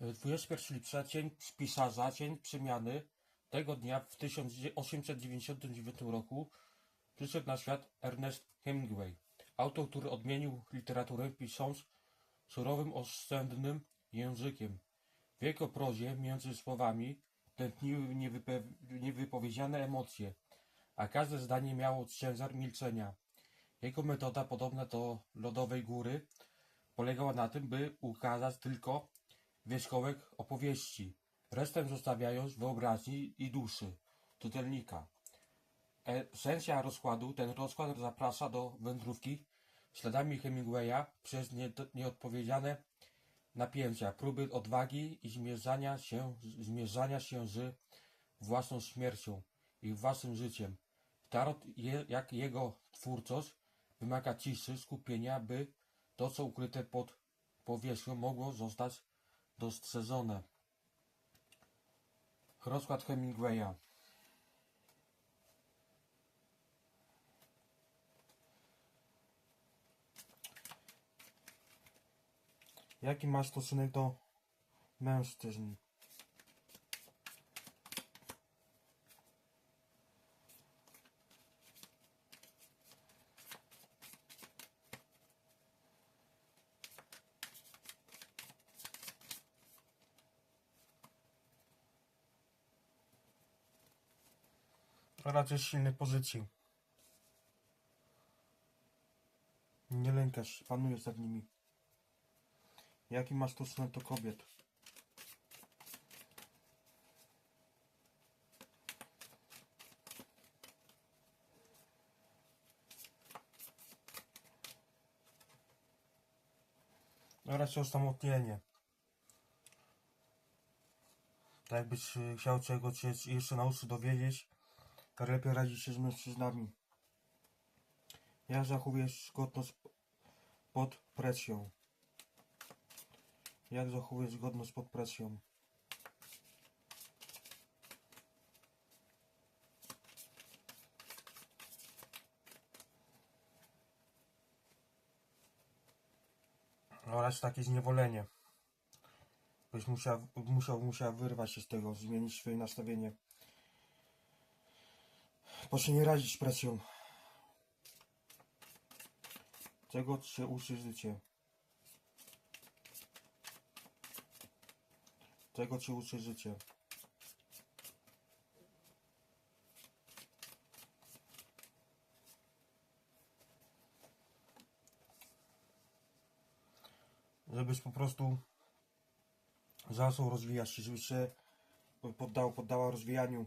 21 lipca, dzień pisarza, dzień przemiany. Tego dnia w 1899 roku przyszedł na świat Ernest Hemingway. Autor, który odmienił literaturę pisząc surowym, oszczędnym językiem. W jego prozie między słowami tętniły niewype- niewypowiedziane emocje, a każde zdanie miało ciężar milczenia. Jego metoda, podobna do lodowej góry, polegała na tym, by ukazać tylko wierzchołek opowieści, resztę zostawiając wyobraźni i duszy czytelnika. Esencja rozkładu, ten rozkład zaprasza do wędrówki śladami Hemingwaya przez nie, nieodpowiedziane napięcia, próby odwagi i zmierzania się, zmierzania się z własną śmiercią i własnym życiem. Tarot, je, jak jego twórczość, wymaga ciszy, skupienia, by to, co ukryte pod powierzchnią, mogło zostać dostrzeżone. Rozkład Hemingwaya. Jaki masz stosunek do mężczyzn? Raczej silnej pozycji. Nie lękasz, panujesz nad nimi. Jaki masz stosunek do kobiet? No raczej osamotnienie. Tak jakbyś y, chciał czegoś jeszcze nauczyć dowiedzieć, to lepiej radzić się z mężczyznami. Jak zachowujesz godność pod presją? Jak zachowujesz godność pod presją? Oraz takie zniewolenie. Byś musiał, musiał, musiał wyrwać się z tego, zmienić swoje nastawienie. Proszę nie radzić z presją. Czego się uczy życie? Czego cię uczy życie? Żebyś po prostu zaczął rozwijać się, żebyś się poddał, poddała rozwijaniu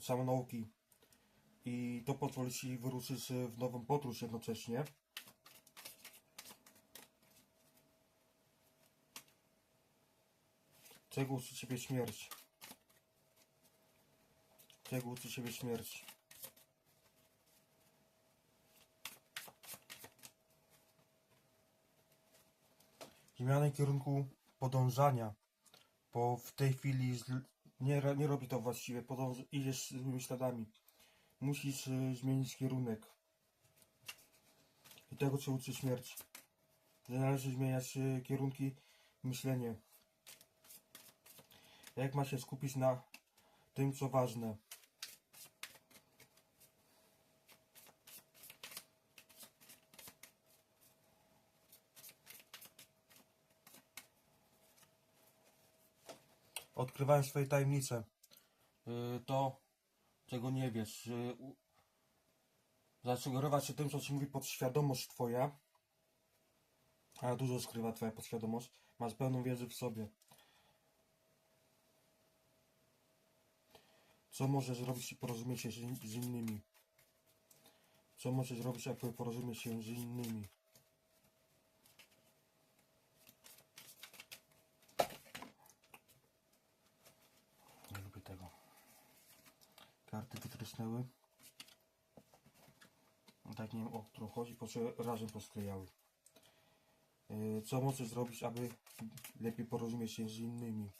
samonauki i to pozwoli ci wyruszyć w nową podróż jednocześnie. Czego uczy Ciebie śmierć? Czego uczy Ciebie śmierć? Zmiany kierunku podążania, bo w tej chwili nie, nie robi to właściwie, podąż, idziesz złymi śladami. Musisz y, zmienić kierunek. I tego Cię uczy śmierć. Że należy zmieniać y, kierunki myślenia. Jak ma się skupić na tym, co ważne. Odkrywając swoje tajemnice. Yy, to, czego nie wiesz. U- zasugerować się tym, co ci mówi podświadomość twoja. A dużo skrywa twoja podświadomość. Masz pełną wiedzę w sobie. Co możesz zrobić i porozumieć się z innymi? Co możesz zrobić, aby porozumieć się z innymi? Nie lubię tego. Karty wytrysnęły. Tak nie wiem o którą chodzi, po razem posklejały. Yy, Co możesz zrobić, aby lepiej porozumieć się z innymi?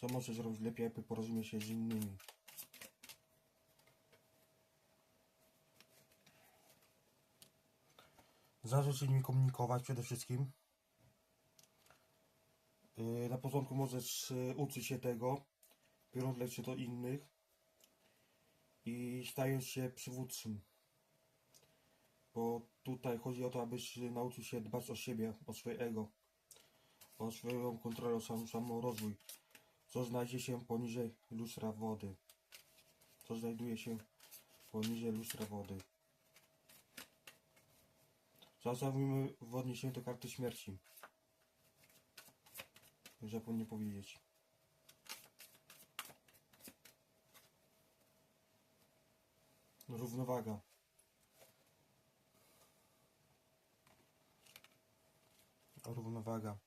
Co możesz zrobić lepiej, aby porozumieć się z innymi? Zacząć się nimi komunikować przede wszystkim. Yy, Na początku możesz yy, uczyć się tego, biorąc lekcje do innych i stając się przywódcą. Bo tutaj chodzi o to, abyś nauczył się dbać o siebie, o swoje ego, o swoją kontrolę, o sam, samorozwój. Co znajdzie się poniżej lustra wody? Co znajduje się poniżej lustra wody? Zaraz mówimy w odniesieniu do karty śmierci. Zapomnę powiedzieć. Równowaga. Równowaga.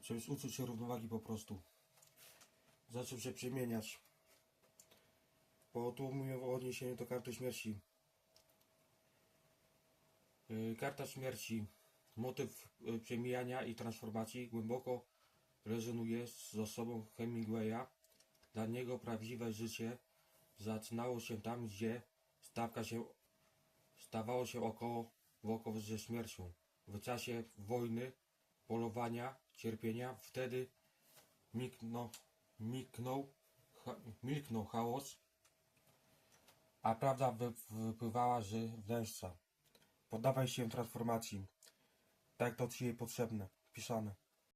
Trzeba uczyć się równowagi po prostu. Zaczął się przemieniać. Bo tu mówię o odniesieniu do karty śmierci. Yy, Karta śmierci. Motyw yy, przemijania i transformacji głęboko rezonuje z osobą Hemingwaya. Dla niego prawdziwe życie zaczynało się tam, gdzie stawka się, stawało się około wokoło ze śmiercią. W czasie wojny, polowania, cierpienia, wtedy milknął, milknął, cha, milknął chaos, a prawda wy, wypływała z wnętrza. Poddawaj się transformacji. Tak to ci jej potrzebne. Pisane.